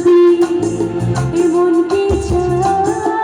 যদি এমন কি চায়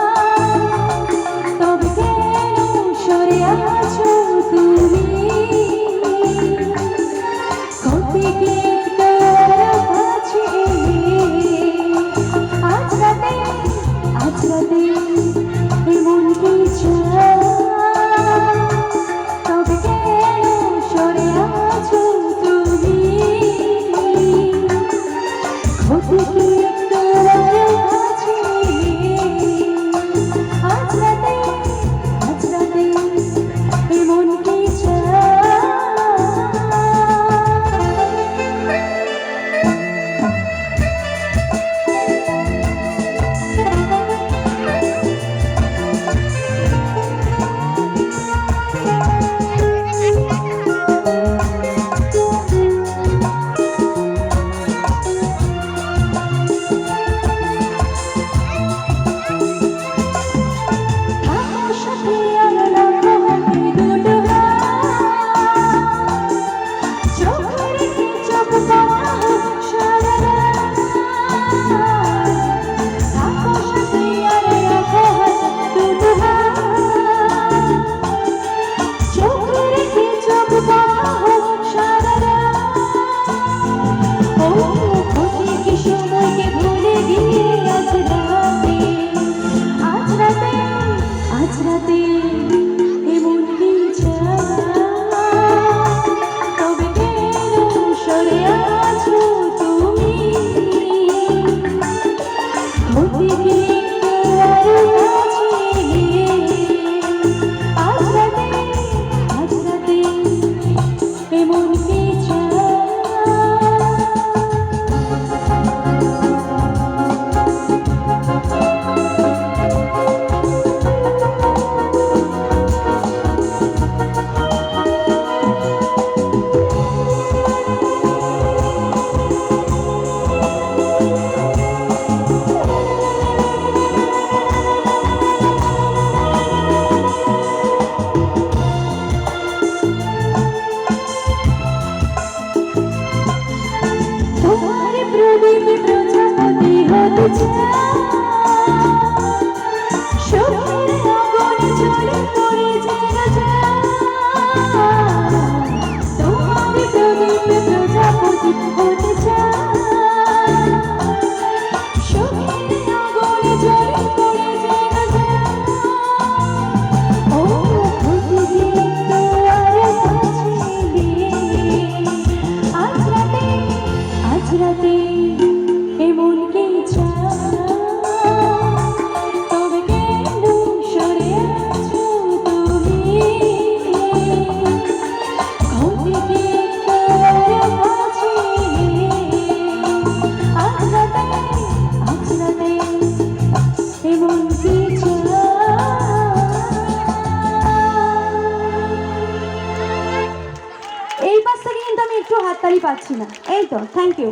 Vem, Monique. হাততালি পাচ্ছি না। এই তো থ্যাংক ইউ